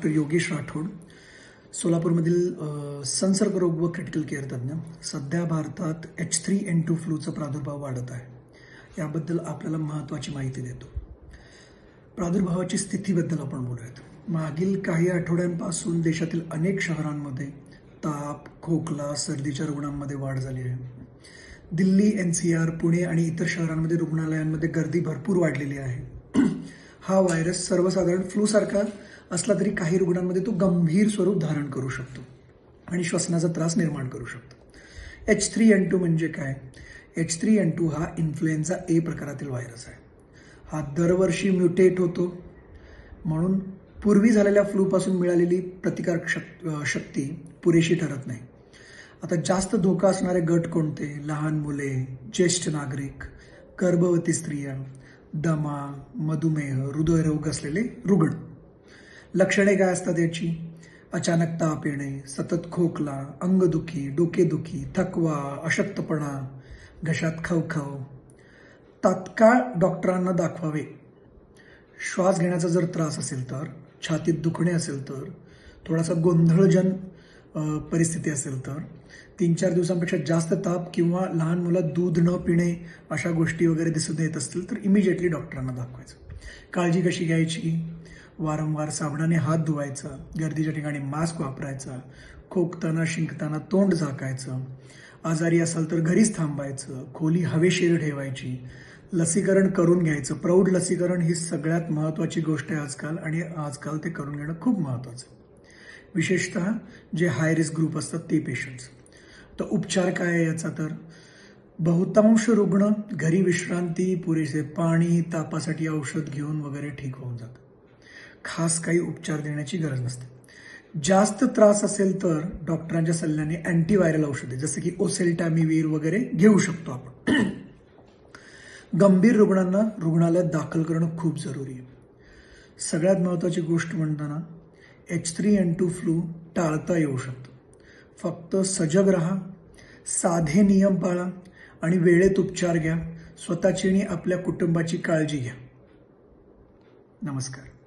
Doctor Yogesh Rathod सोलापूरमधील संसर्ग रोग व क्रिटिकल केअर तज्ज्ञ. सध्या भारतात एच थ्री एन टू फ्लूचा प्रादुर्भाव वाढत आहे. याबद्दल आपल्याला महत्त्वाची माहिती देतो. प्रादुर्भावाची स्थितीबद्दल आपण बोलूयात. मागील काही आठवड्यांपासून देशातील अनेक शहरांमध्ये ताप खोकला सर्दीच्या रुग्णांमध्ये वाढ झाली आहे. Delhi N C R Pune आणि इतर शहरांमध्ये रुग्णालयांमध्ये गर्दी भरपूर वाढलेली आहे. हा व्हायरस सर्वसाधारण फ्लूसारखा असला तरी काही रुग्णांमध्ये तो गंभीर स्वरूप धारण करू शकतो आणि श्वसनाचा त्रास निर्माण करू शकतो. एच थ्री एन टू म्हणजे काय? एच थ्री एन टू हा इन्फ्लुएन्झा ए प्रकारातील व्हायरस आहे. हा दरवर्षी म्युटेट होतो. म्हणून पूर्वी झालेल्या फ्लूपासून मिळालेली प्रतिकार शक शक्ती पुरेशी ठरत नाही. आता जास्त धोका असणारे गट कोणते? लहान मुले ज्येष्ठ नागरिक गर्भवती स्त्रिया दमा मधुमेह हृदयरोग असलेले रुग्ण. लक्षणे काय असतात याची? अचानक ताप येणे सतत खोकला अंगदुखी डोकेदुखी थकवा अशक्तपणा घशात खवखव. तात्काळ डॉक्टरांना दाखवावे. श्वास घेण्याचा जर त्रास असेल तर छातीत दुखणे असेल तर थोडासा गोंधळजन परिस्थिती असेल तर. तीन चार दिवसांपेक्षा जास्त ताप किंवा लहान मुलं दूध न पिणे अशा गोष्टी वगैरे दिसून येत असतील तर इमिजिएटली डॉक्टरांना दाखवायचं. काळजी कशी घ्यायची? वारंवार साबणाने हात धुवायचा गर्दीच्या ठिकाणी मास्क वापरायचा खोकताना शिंकताना तोंड झाकायचं आजारी असाल तर घरीच थांबायचं खोली हवेशीर ठेवायची लसीकरण करून घ्यायचं. प्रौढ लसीकरण ही सगळ्यात महत्त्वाची गोष्ट आहे आजकाल आणि आजकाल ते करून घेणं खूप महत्त्वाचं विशेषतः जे हाय रिस्क ग्रुप असतात ते पेशंट्स तर उपचार काय आहे याचा तर? बहुतांश रुग्ण घरी विश्रांती पुरेसे पाणी तापासाठी औषध घेऊन वगैरे ठीक होऊन जातात. खास काही उपचार देण्याची गरज नसते. जास्त त्रास असेल तर डॉक्टरांच्या सल्ल्याने अँटीव्हायरल औषधे जसं की ओसेल्टॅमिवीर वगैरे घेऊ शकतो आपण. गंभीर रुग्णांना रुग्णालयात दाखल करणं खूप जरुरी आहे. सगळ्यात महत्त्वाची गोष्ट म्हणताना H three N two flu टाळता येऊ शकतो. फक्त सजग राहा साधे नियम पाळा आणि वेळेत उपचार घ्या. स्वतःची आणि आपल्या कुटुंबाची काळजी घ्या. नमस्कार.